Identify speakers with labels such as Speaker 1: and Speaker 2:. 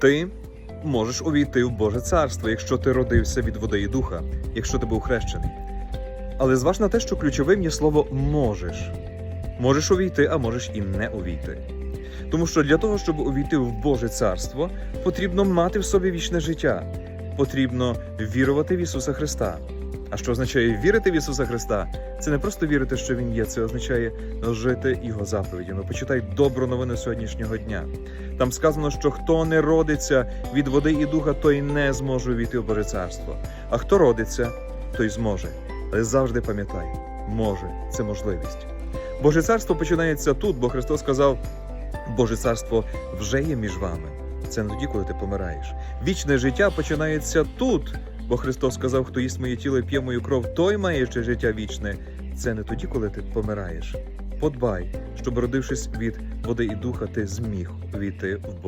Speaker 1: Ти можеш увійти в Боже царство, якщо ти родився від води і духа, якщо ти був хрещений. Але зваж на те, що ключовим є слово можеш. Можеш увійти, а можеш і не увійти. Тому що для того, щоб увійти в Боже царство, потрібно мати в собі вічне життя. Потрібно вірувати в Ісуса Христа. А що означає вірити в Ісуса Христа? Це не просто вірити, що Він є, це означає жити Його заповідями. Почитай добру новину сьогоднішнього дня. Там сказано, що хто не родиться від води і духа, той не зможе увійти в Боже царство. А хто родиться, той зможе. Але завжди пам'ятай, може це можливість. Боже царство починається тут, бо Христос сказав: Боже царство вже є між вами. Це не тоді, коли ти помираєш. Вічне життя починається тут, бо Христос сказав, хто їсть моє тіло і п'є мою кров, той має ще життя вічне. Це не тоді, коли ти помираєш. Подбай, щоб, родившись від води і духа, ти зміг війти в Боже.